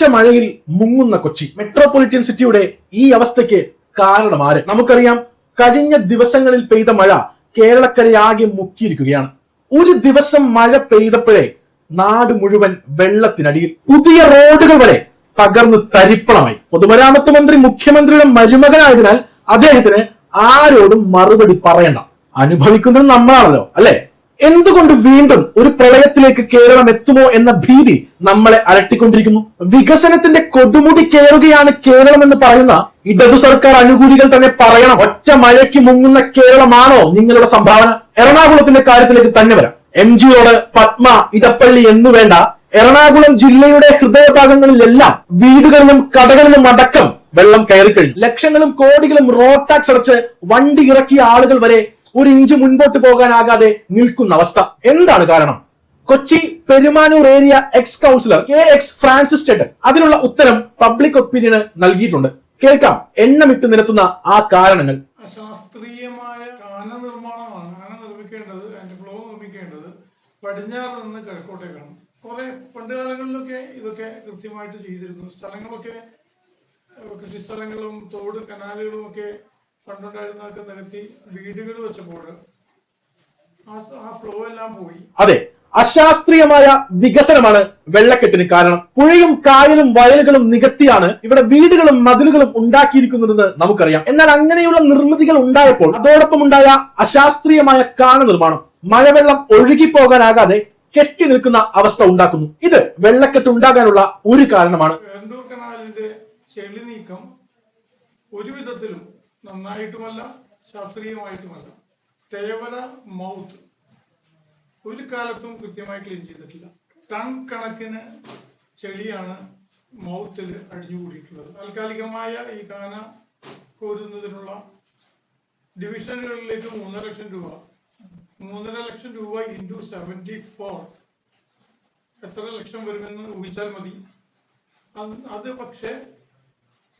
ഒറ്റ മഴയിൽ മുങ്ങുന്ന കൊച്ചി. മെട്രോപൊളിറ്റൻ സിറ്റിയുടെ ഈ അവസ്ഥയ്ക്ക് കാരണം ആര്? നമുക്കറിയാം കഴിഞ്ഞ ദിവസങ്ങളിൽ പെയ്ത മഴ കേരളക്കരയാകെ മുക്കിയിരിക്കുകയാണ്. ഒരു ദിവസം മഴ പെയ്തപ്പോഴേ നാട് മുഴുവൻ വെള്ളത്തിനടിയിൽ. പുതിയ റോഡുകൾ വരെ തകർന്ന് തരിപ്പണമായി. പൊതുമരാമത്ത് മന്ത്രി മുഖ്യമന്ത്രിയുടെ മരുമകനായതിനാൽ അദ്ദേഹത്തിന് ആരോടും മറുപടി പറയണ്ട. അനുഭവിക്കുന്നത് നമ്മളാണല്ലോ അല്ലെ? എന്തുകൊണ്ട് വീണ്ടും ഒരു പ്രളയത്തിലേക്ക് കേരളം എത്തുമോ എന്ന ഭീതി നമ്മളെ അലട്ടിക്കൊണ്ടിരിക്കുന്നു? വികസനത്തിന്റെ കൊടുമുടി കയറുകയാണ് കേരളം എന്ന് പറയുന്ന ഇടതു സർക്കാർ അനുകൂലികൾ തന്നെ പറയണം ഒറ്റ മഴയ്ക്ക് മുങ്ങുന്ന കേരളമാണോ നിങ്ങളുടെ സംഭാവന? എറണാകുളത്തിന്റെ കാര്യത്തിലേക്ക് തന്നെ വരാം. എം ജിയോട് പത്മ ഇടപ്പള്ളി എന്നു വേണ്ട എറണാകുളം ജില്ലയുടെ ഹൃദയഭാഗങ്ങളിലെല്ലാം വീടുകളിലും കടകളിലും അടക്കം വെള്ളം കയറി കഴിഞ്ഞു ലക്ഷങ്ങളും കോടികളും റോഡ് ടാക്സ് അടച്ച് വണ്ടി ഇറക്കിയ ആളുകൾ വരെ ഒരു ഇഞ്ച് മുൻപോട്ട് പോകാനാകാതെ നിൽക്കുന്ന അവസ്ഥ. എന്താണ് കാരണം? Kochi Perumanoor area ex councillor K X Francis ചേട്ടൻ. അതിനുള്ള ഉത്തരം പബ്ലിക് ഒപ്പീനിയന് നൽകിയിട്ടുണ്ട്. കേൾക്കാം. എണ്ണമിട്ട് നിരത്തുന്ന ആ കാരണങ്ങൾ. ശാസ്ത്രീയമായ കാന നിർമ്മാണമാണ് നിർമ്മിക്കേണ്ടത് അതിന്റെ ഫ്ലോ നിർമ്മിക്കേണ്ടത്. പടിഞ്ഞാറ് നിന്ന് കിഴക്കോട്ടേക്കാണ്. കുറെ പണ്ട് കാലങ്ങളിലൊക്കെ ഇതൊക്കെ കൃത്യമായിട്ട് ചെയ്തിരുന്നു. സ്ഥലങ്ങളൊക്കെ കൃഷി സ്ഥലങ്ങളും തോട് കനാലുകളും ഒക്കെ പണ്ടുണ്ടായിരുന്നതൊക്കെ നികത്തി വീടുകൾ വെച്ചപ്പോൾ ആ ഫ്ലോ എല്ലാം പോയി. അതെ അശാസ്ത്രീയമായ വികസനമാണ് വെള്ളക്കെട്ടിന് കാരണം. പുഴയും കായലും വയലുകളും നികത്തിയാണ് ഇവിടെ വീടുകളും മതിലുകളും ഉണ്ടാക്കിയിരിക്കുന്നതെന്ന് നമുക്കറിയാം. എന്നാൽ അങ്ങനെയുള്ള നിർമ്മിതികൾ ഉണ്ടായപ്പോൾ അതോടൊപ്പം ഉണ്ടായ അശാസ്ത്രീയമായ കാന നിർമ്മാണം. മഴവെള്ളം ഒഴുകിപ്പോകാനാകാതെ കെട്ടി നിൽക്കുന്ന അവസ്ഥ ഉണ്ടാക്കുന്നു. ഇത് വെള്ളക്കെട്ട് ഉണ്ടാകാനുള്ള ഒരു കാരണമാണ്. എരണ്ടൂർ കനാലിന്റെ ചെളി നീക്കം ഒരു വിധത്തിലും നന്നായിട്ടുമല്ല ശാസ്ത്രീയമായിട്ടുമല്ല. തേവര മൗത്ത് ഒരു കാലത്തും കൃത്യമായി ക്ലീൻ ചെയ്തിട്ടില്ല. ടൺ കണക്കിന് ചെളിയാണ് മൗത്തിൽ അടിഞ്ഞുകൂടിയിട്ടുള്ളത്. താൽക്കാലികമായ ഈ കാന കോരുന്നതിനുള്ള ഡിവിഷനുകളിലേക്ക് മൂന്നര ലക്ഷം രൂപ. മൂന്നര ലക്ഷം രൂപ ഇന്റു സെവന്റി ഫോർ എത്ര ലക്ഷം വരുമെന്ന് ഊഹിച്ചാൽ മതി. അത് പക്ഷേ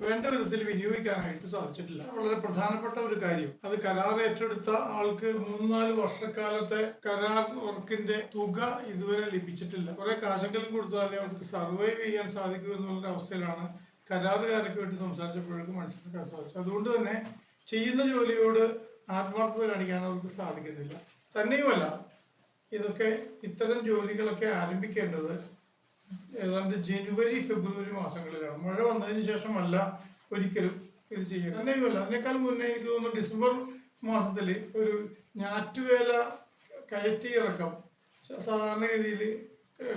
വേണ്ട വിധത്തിൽ വിനിയോഗിക്കാനായിട്ട് സാധിച്ചിട്ടില്ല. വളരെ പ്രധാനപ്പെട്ട ഒരു കാര്യം. അത് കരാർ ഏറ്റെടുത്ത ആൾക്ക് മൂന്ന് നാല് വർഷക്കാലത്തെ കരാർ വർക്കിന്റെ തുക ഇതുവരെ ലഭിച്ചിട്ടില്ല. കുറെ കാശെങ്കിലും കൊടുത്താലേ അവർക്ക് സർവൈവ് ചെയ്യാൻ സാധിക്കൂ എന്നുള്ള അവസ്ഥയിലാണ് കരാറുകാരൊക്കെ വേണ്ടി സംസാരിച്ചപ്പോഴേക്കും മനസ്സിലാക്കാൻ സാധിച്ചു അതുകൊണ്ട് തന്നെ ചെയ്യുന്ന ജോലിയോട് ആത്മാർത്ഥത കാണിക്കാൻ അവർക്ക് സാധിക്കുന്നില്ല. തന്നെയുമല്ല ഇതൊക്കെ ഇത്തരം ജോലികളൊക്കെ ആരംഭിക്കേണ്ടത് ഏതാണ്ട് ജനുവരി ഫെബ്രുവരി മാസങ്ങളിലാണ്. മഴ വന്നതിന് ശേഷമല്ല ഒരിക്കലും ഇത് ചെയ്യുക തന്നെയുമല്ല അതിനേക്കാൾ മുന്നേ എനിക്ക് തോന്നുന്നു ഡിസംബർ മാസത്തിൽ ഒരു ഞാറ്റുവേല കയറ്റി ഇറക്കം സാധാരണഗതിയിൽ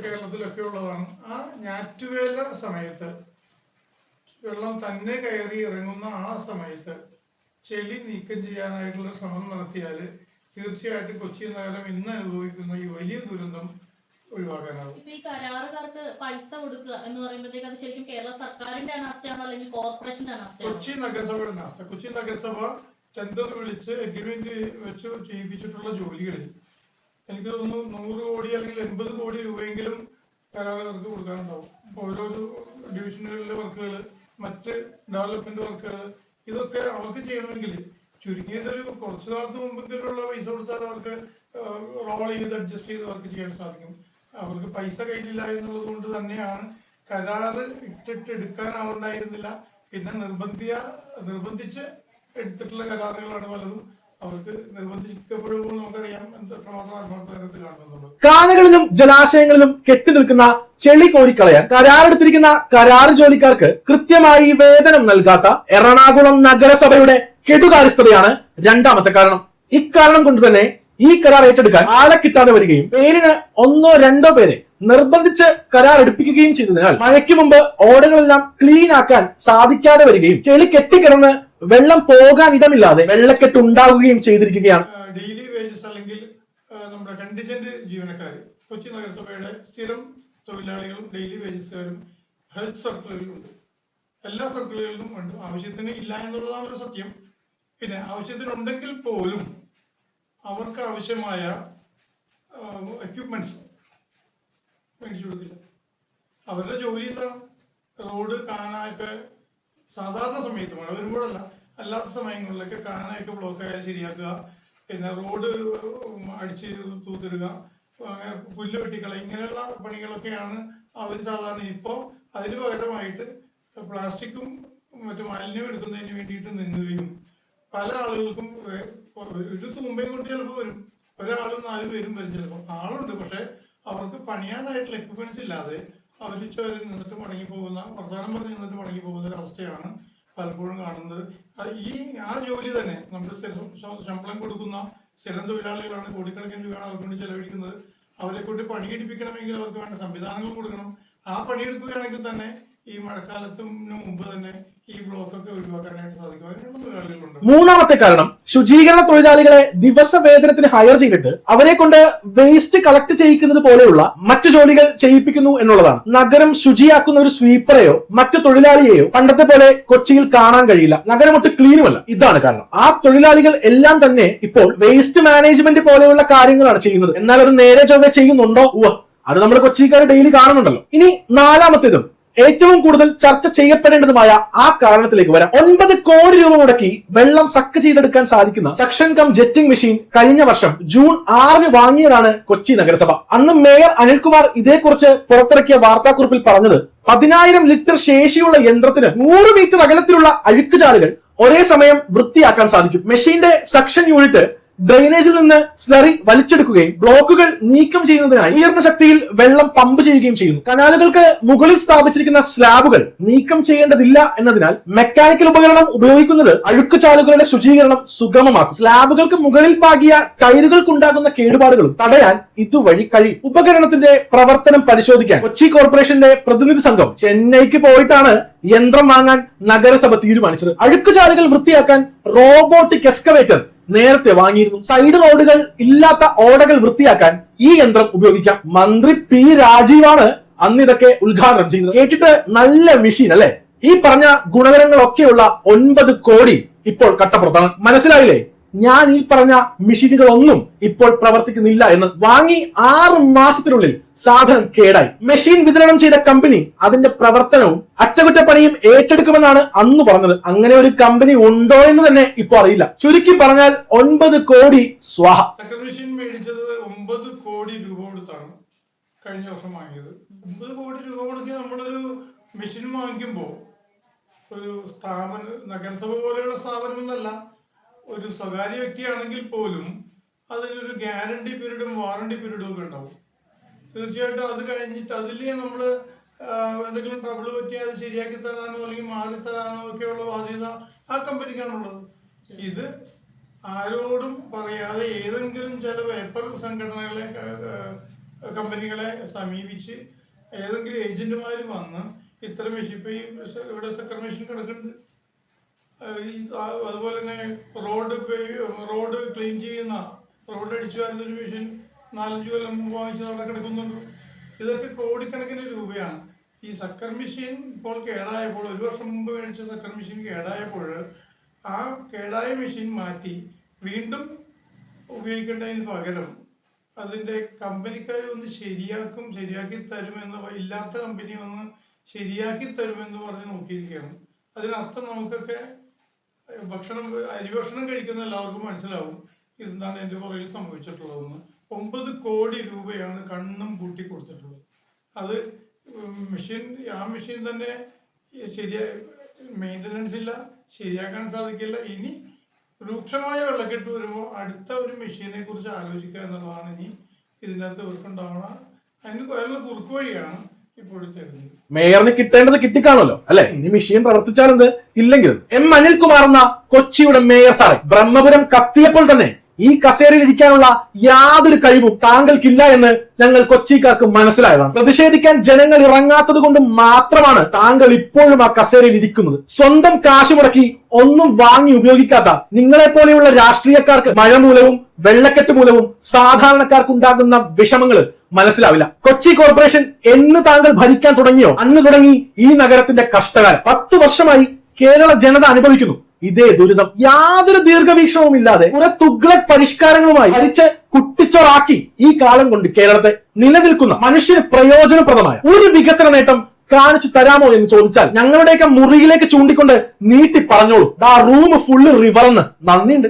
കേരളത്തിലൊക്കെ ഉള്ളതാണ്. ആ ഞാറ്റുവേല സമയത്ത് വെള്ളം തന്നെ കയറി ഇറങ്ങുന്ന ആ സമയത്ത് ചെളി നീക്കം ചെയ്യാനായിട്ടുള്ള ശ്രമം നടത്തിയാൽ തീർച്ചയായിട്ടും കൊച്ചി നഗരം ഇന്ന് അനുഭവിക്കുന്ന ഈ വലിയ ദുരന്തം ഒഴിവാക്കാനാവും. ഇപ്പൊ ഈ കരാറുകാർക്ക് പൈസ കൊടുക്കുക എന്ന് പറയുമ്പോഴത്തേക്ക് അത് ശരിക്കും കേരള സർക്കാരിന്റെ അനാസ്ഥയാണോ അല്ലെങ്കിൽ കോർപ്പറേഷന്റെ അനാസ്ഥയാണോ? കൊച്ചി നഗരസഭയുടെ അവസ്ഥ കൊച്ചി നഗരസഭ ടെൻഡർ വിളിച്ച് എഗ്രിമെന്റ് വെച്ച് ചെയ്യിപ്പിച്ചിട്ടുള്ള ജോലികളിൽ. എനിക്ക് തോന്നുന്നു നൂറ് കോടി അല്ലെങ്കിൽ എൺപത് കോടി രൂപയെങ്കിലും കരാറുകാർക്ക് കൊടുക്കാനുണ്ടാവും. ഓരോ ഡിവിഷനുകളിലെ വർക്കുകൾ മറ്റ് ഡെവലപ്മെന്റ് വർക്കുകൾ ഇതൊക്കെ അവർക്ക് ചെയ്യണമെങ്കിൽ ചുരുങ്ങിയതൊരു കുറച്ചു കാലത്ത് മുമ്പെങ്കിലുള്ള പൈസ കൊടുത്താൽ അവർക്ക് റോൾ ചെയ്ത് അഡ്ജസ്റ്റ് ചെയ്ത് വർക്ക് ചെയ്യാൻ സാധിക്കും. അവർക്ക് പൈസ കയ്യിലില്ല എന്നുള്ളത് കൊണ്ട് തന്നെയാണ് കരാറ് ഇട്ടിട്ട് എടുക്കാൻ അവരുണ്ടായിരുന്നില്ല പിന്നെ നിർബന്ധിയ നിർബന്ധിച്ച് എടുത്തിട്ടുള്ള കരാറുകളാണ് പലതും. കാനകളിലും ജലാശയങ്ങളിലും കെട്ടി നിൽക്കുന്ന ചെളി കോരിക്കളയാൻ കരാറെടുത്തിരിക്കുന്ന കരാർ ജോലിക്കാർക്ക് കൃത്യമായി വേതനം നൽകാത്ത എറണാകുളം നഗരസഭയുടെ കെടുകാര്യസ്ഥതയാണ് രണ്ടാമത്തെ കാരണം. ഇക്കാരണം കൊണ്ട് തന്നെ ഈ കരാർ ഏറ്റെടുക്കാൻ ആളെ കിട്ടാതെ വരികയും പേരിന് ഒന്നോ രണ്ടോ പേരെ നിർബന്ധിച്ച് കരാർ എടുപ്പിക്കുകയും ചെയ്തതിനാൽ മഴയ്ക്ക് മുമ്പ് ഓടകളെല്ലാം ക്ലീൻ ആക്കാൻ സാധിക്കാതെ വരികയും ചെളി കെട്ടിക്കിടന്ന് വെള്ളം പോകാൻ ഇടമില്ലാതെ വെള്ളക്കെട്ട് ഉണ്ടാവുകയും ചെയ്തിരിക്കുകയാണ്. ഡെയിലി വേജസ് അല്ലെങ്കിൽ നമ്മുടെ കണ്ടിജന്റ് ജീവനക്കാർ കൊച്ചി നഗരസഭയുടെ സ്ഥിരം തൊഴിലാളികളും ഡെയിലി വേജസുകാരും ഹെൽത്ത് സർക്കിളുകളിലുണ്ട് എല്ലാ സർക്കിളുകളിലും ഉണ്ട്. ആവശ്യത്തിന് ഇല്ല എന്നുള്ളതാണ് ഒരു സത്യം. പിന്നെ ആവശ്യത്തിനുണ്ടെങ്കിൽ പോലും അവർക്ക് ആവശ്യമായ എക്യുപ്മെന്റ്സ് മേടിച്ചു കൊടുക്കില്ല അവരുടെ ജോലി എന്താണ് റോഡ് കാനൊക്കെ സാധാരണ സമയത്ത് മഴ വരുമ്പോഴല്ല അല്ലാത്ത സമയങ്ങളിലൊക്കെ കാനയൊക്കെ ബ്ലോക്ക് ആയാൽ ശരിയാക്കുക. പിന്നെ റോഡ് അടിച്ച് തൂത്തിടുക. പുല്ല് വെട്ടിക്കള ഇങ്ങനെയുള്ള പണികളൊക്കെയാണ് അവർ സാധാരണ ഇപ്പോൾ അതിന് പകരമായിട്ട് പ്ലാസ്റ്റിക്കും മറ്റു മാലിന്യം എടുക്കുന്നതിന് വേണ്ടിയിട്ട് നിന്നുകയും പല ആളുകൾക്കും ഒരു തൂമ്പയും കൊണ്ട് ചിലപ്പോൾ വരും. ഒരാളും നാല് പേരും വരും ചിലപ്പോൾ ആളുണ്ട് പക്ഷെ അവർക്ക് പണിയാനായിട്ടുള്ള എക്യുപ്മെന്റ്സ് ഇല്ലാതെ അവർ ചോരി നിന്നിട്ട് മടങ്ങി പോകുന്ന പ്രധാനം പറഞ്ഞ് നിന്നിട്ട് മടങ്ങി പോകുന്ന ഒരു അവസ്ഥയാണ് പലപ്പോഴും കാണുന്നത്. ഈ ആ ജോലി തന്നെ നമ്മൾ ശമ്പളം കൊടുക്കുന്ന സ്ഥിരം തൊഴിലാളികളാണ് കോടിക്കണക്കിന് രൂപയാണ് അവർക്ക് വേണ്ടി ചെലവഴിക്കുന്നത്. അവരെ കൊണ്ട് പണിയെടുപ്പിക്കണമെങ്കിൽ അവർക്ക് വേണ്ട സംവിധാനങ്ങൾ കൊടുക്കണം. ആ പണിയെടുക്കുകയാണെങ്കിൽ തന്നെ ഈ മഴക്കാലത്തിന് മുമ്പ് തന്നെ ഈ ബ്ലോക്കൊക്കെ ഒഴിവാക്കാനായിട്ട് സാധിക്കും. മൂന്നാമത്തെ കാരണം ശുചീകരണ തൊഴിലാളികളെ ദിവസ വേതനത്തിന് ഹയർ ചെയ്തിട്ട് അവരെ കൊണ്ട് വേസ്റ്റ് കളക്ട് ചെയ്യിക്കുന്നത് പോലെയുള്ള മറ്റു ജോലികൾ ചെയ്യിപ്പിക്കുന്നു എന്നുള്ളതാണ്. നഗരം ശുചിയാക്കുന്ന ഒരു സ്വീപ്പറെയോ മറ്റു തൊഴിലാളിയെയോ പണ്ടത്തെ പോലെ കൊച്ചിയിൽ കാണാൻ കഴിയില്ല. നഗരം ഒട്ട് ക്ലീനുമല്ല ഇതാണ് കാരണം. ആ തൊഴിലാളികൾ എല്ലാം തന്നെ ഇപ്പോൾ വേസ്റ്റ് മാനേജ്മെന്റ് പോലെയുള്ള കാര്യങ്ങളാണ് ചെയ്യുന്നത്. എന്നാൽ അത് നേരെ ചൊവ്വെ ചെയ്യുന്നുണ്ടോ? അത് നമ്മൾ കൊച്ചിക്കാർ ഡെയിലി കാണുന്നുണ്ടല്ലോ. ഇനി നാലാമത്തേതും ഏറ്റവും കൂടുതൽ ചർച്ച ചെയ്യപ്പെടേണ്ടതുമായ ആ കാരണത്തിലേക്ക് വരാം. ഒൻപത് കോടി രൂപ മുടക്കി വെള്ളം സക്ക് ചെയ്തെടുക്കാൻ സാധിക്കുന്ന സക്ഷൻ കം ജെറ്റിംഗ് മെഷീൻ കഴിഞ്ഞ വർഷം ജൂൺ ആറിന് വാങ്ങിയതാണ് കൊച്ചി നഗരസഭ. അന്ന് മേയർ അനിൽകുമാർ ഇതേക്കുറിച്ച് പുറത്തിറക്കിയ വാർത്താക്കുറിപ്പിൽ പറഞ്ഞത് പതിനായിരം ലിറ്റർ ശേഷിയുള്ള യന്ത്രത്തിന് നൂറ് മീറ്റർ അകലത്തിലുള്ള അഴുക്കുചാലുകൾ ഒരേ സമയം വൃത്തിയാക്കാൻ സാധിക്കും. മെഷീന്റെ സക്ഷൻ യൂണിറ്റ് ഡ്രെയിനേജിൽ നിന്ന് സ്ലറി വലിച്ചെടുക്കുകയും ബ്ലോക്കുകൾ നീക്കം ചെയ്യുന്നതിനായി ഉയർന്ന ശക്തിയിൽ വെള്ളം പമ്പ് ചെയ്യുകയും ചെയ്യുന്നു. കനാലുകൾക്ക് മുകളിൽ സ്ഥാപിച്ചിരിക്കുന്ന സ്ലാബുകൾ നീക്കം ചെയ്യേണ്ടതില്ല എന്നതിനാൽ മെക്കാനിക്കൽ ഉപകരണം ഉപയോഗിക്കുന്നത് അഴുക്ക് ചാലുകളുടെ ശുചീകരണം സുഗമമാക്കും. സ്ലാബുകൾക്ക് മുകളിൽ പാകിയ ടൈലുകൾക്കുണ്ടാകുന്ന കേടുപാടുകളും തടയാൻ ഇതുവഴി കഴിയും. ഉപകരണത്തിന്റെ പ്രവർത്തനം പരിശോധിക്കാൻ കൊച്ചി കോർപ്പറേഷന്റെ പ്രതിനിധി സംഘം ചെന്നൈക്ക് പോയിട്ടാണ് യന്ത്രം വാങ്ങാൻ നഗരസഭ തീരുമാനിച്ചത്. അഴുക്കുചാലുകൾ വൃത്തിയാക്കാൻ റോബോട്ടിക് എക്സ്കവേറ്റർ നേരത്തെ വാങ്ങിയിരുന്നു. സൈഡ് റോഡുകൾ ഇല്ലാത്ത ഓടകൾ വൃത്തിയാക്കാൻ ഈ യന്ത്രം ഉപയോഗിക്കാം. മന്ത്രി പി രാജീവാണ് അന്ന് ഇതൊക്കെ ഉദ്ഘാടനം ചെയ്തത്. കേട്ടിട്ട് നല്ല മെഷീൻ അല്ലെ? ഈ പറഞ്ഞ ഗുണകരങ്ങളൊക്കെയുള്ള ഒൻപത് കോടി ഇപ്പോൾ കട്ടപ്പുറത്താണ്. മനസ്സിലായില്ലേ? ഞാൻ ഈ പറഞ്ഞ മെഷീനുകളൊന്നും ഇപ്പോൾ പ്രവർത്തിക്കുന്നില്ല എന്ന് വാങ്ങി ആറ് മാസത്തിനുള്ളിൽ സാധനം കേടായി. മെഷീൻ വിതരണം ചെയ്ത കമ്പനി അതിന്റെ പ്രവർത്തനവും അറ്റകുറ്റപ്പണിയും ഏറ്റെടുക്കുമെന്നാണ് അന്ന് പറഞ്ഞത്. അങ്ങനെ ഒരു കമ്പനി ഉണ്ടോ എന്ന് തന്നെ ഇപ്പോൾ അറിയില്ല. ചുരുക്കി പറഞ്ഞാൽ ഒൻപത് കോടി സ്വാഹ. മെഷീൻ മേടിച്ചത് ഒമ്പത് കോടി രൂപ കൊടുത്താണ് കഴിഞ്ഞ വർഷം വാങ്ങിയത്. ഒമ്പത് കോടി രൂപ കൊടുത്ത് നമ്മളൊരു മെഷീൻ വാങ്ങിക്കുമ്പോൾ ഒരു സ്ഥാപനം നഗരസഭ പോലെയുള്ള സ്ഥാപനം എന്നല്ല ഒരു സ്വകാര്യ വ്യക്തിയാണെങ്കിൽ പോലും അതിനൊരു ഗ്യാരണ്ടി പീരീഡും വാറണ്ടി പീരീഡും ഒക്കെ ഉണ്ടാവും. തീർച്ചയായിട്ടും അത് കഴിഞ്ഞിട്ട് അതിൽ നമ്മൾ എന്തെങ്കിലും ട്രബിൾ പറ്റിയാൽ ശരിയാക്കി തരാനോ അല്ലെങ്കിൽ മാറി തരാനോ ഒക്കെയുള്ള ബാധ്യത ആ കമ്പനിക്കാണുള്ളത് ഇത് ആരോടും പറയാതെ ഏതെങ്കിലും ചില പേപ്പർ സംഘടനകളെ കമ്പനികളെ സമീപിച്ച് ഏതെങ്കിലും ഏജന്റുമാർ വന്ന് ഇത്ര മെഷീൻ ഇവിടെ കമ്മീഷൻ കിടക്കുന്നുണ്ട്. അതുപോലെ തന്നെ റോഡ് റോഡ് ക്ലീൻ ചെയ്യുന്ന റോഡ് അടിച്ചു വരുന്ന ഒരു മെഷീൻ നാലഞ്ച് കൊല്ലം മുമ്പ് വാങ്ങിച്ചത് അവിടെ കിടക്കുന്നുണ്ട്. ഇതൊക്കെ കോടിക്കണക്കിന് രൂപയാണ്. ഈ സക്കർ മെഷീൻ ഇപ്പോൾ കേടായപ്പോൾ ഒരു വർഷം മുമ്പ് മേടിച്ച സക്കർ മെഷീൻ കേടായപ്പോൾ ആ കേടായ മെഷീൻ മാറ്റി വീണ്ടും ഉപയോഗിക്കേണ്ടതിന് പകരം അതിന്റെ കമ്പനിക്കാർ ഒന്ന് ശരിയാക്കും ശരിയാക്കി തരുമെന്ന് ഇല്ലാത്ത കമ്പനി ഒന്ന് ശരിയാക്കി തരുമെന്ന് പറഞ്ഞ് നോക്കിയിരിക്കുകയാണ്. അതിനർത്ഥം നമുക്കൊക്കെ ഭക്ഷണം അരി ഭക്ഷണം കഴിക്കുന്ന എല്ലാവർക്കും മനസ്സിലാവും ഇതെന്താണ് എന്റെ പുറകിൽ സംഭവിച്ചിട്ടുള്ളതെന്ന്. ഒമ്പത് കോടി രൂപയാണ് കണ്ണും പൂട്ടി കൊടുത്തിട്ടുള്ളത്. അത് മെഷീൻ ആ മെഷീൻ തന്നെ ശരിയായി മെയിന്റനൻസ് ഇല്ല ശരിയാക്കാൻ സാധിക്കില്ല. ഇനി രൂക്ഷമായ വെള്ളക്കെട്ട് വരുമ്പോൾ അടുത്ത ഒരു മെഷീനെ കുറിച്ച് ആലോചിക്കുക എന്നുള്ളതാണ് ഇനി ഇതിനകത്ത് ഇവർക്കുണ്ടാവണ അതിന് അതിനുള്ള കുറുക്ക് വഴിയാണ് ഇപ്പോഴത്തെ തരുന്നത് മേയറിന് കിട്ടേണ്ടത് കിട്ടിക്കാണല്ലോ അല്ലെ? ഇനി മെഷീൻ പ്രവർത്തിച്ചാലെന്ത്? ഇല്ലെങ്കിലും. എം അനിൽകുമാർ എന്ന കൊച്ചിയുടെ മേയർ സാറേ ബ്രഹ്മപുരം കത്തിയപ്പോൾ തന്നെ ഈ കസേരയിൽ ഇരിക്കാനുള്ള യാതൊരു കഴിവും താങ്കൾക്കില്ല എന്ന് ഞങ്ങൾ കൊച്ചിക്കാർക്ക് മനസ്സിലായതാണ്. പ്രതിഷേധിക്കാൻ ജനങ്ങൾ ഇറങ്ങാത്തത് കൊണ്ട് മാത്രമാണ് താങ്കൾ ഇപ്പോഴും ആ കസേരയിൽ ഇരിക്കുന്നത്. സ്വന്തം കാശ് മുടക്കി ഒന്നും വാങ്ങി ഉപയോഗിക്കാത്ത നിങ്ങളെ പോലെയുള്ള രാഷ്ട്രീയക്കാർക്ക് മഴ മൂലവും വെള്ളക്കെട്ട് മൂലവും സാധാരണക്കാർക്ക് ഉണ്ടാകുന്ന വിഷമങ്ങൾ മനസ്സിലാവില്ല. കൊച്ചി കോർപ്പറേഷൻ എന്ന് താങ്കൾ ഭരിക്കാൻ തുടങ്ങിയോ? അന്ന് തുടങ്ങി ഈ നഗരത്തിന്റെ കഷ്ടകാലം. പത്ത് വർഷമായി കേരള ജനത അനുഭവിക്കുന്നു. ഇതേ ദുരിതം യാതൊരു ദീർഘവീക്ഷണവും ഇല്ലാതെ കുറെ തുഗ്ലക് പരിഷ്കാരങ്ങളുമായി ഭരിച്ച് കുട്ടിച്ചോറാക്കി ഈ കാലം കൊണ്ട് കേരളത്തെ നിലനിൽക്കുന്ന മനുഷ്യന് പ്രയോജനപ്രദമായ ഒരു വികസന നേട്ടം കാണിച്ചു തരാമോ എന്ന് ചോദിച്ചാൽ ഞങ്ങളുടെയൊക്കെ മുറിയിലേക്ക് ചൂണ്ടിക്കൊണ്ട് നീട്ടി പറഞ്ഞോളൂ. ആ റൂം ഫുള്ള് റിവർന്ന് നന്ദിയുണ്ട്.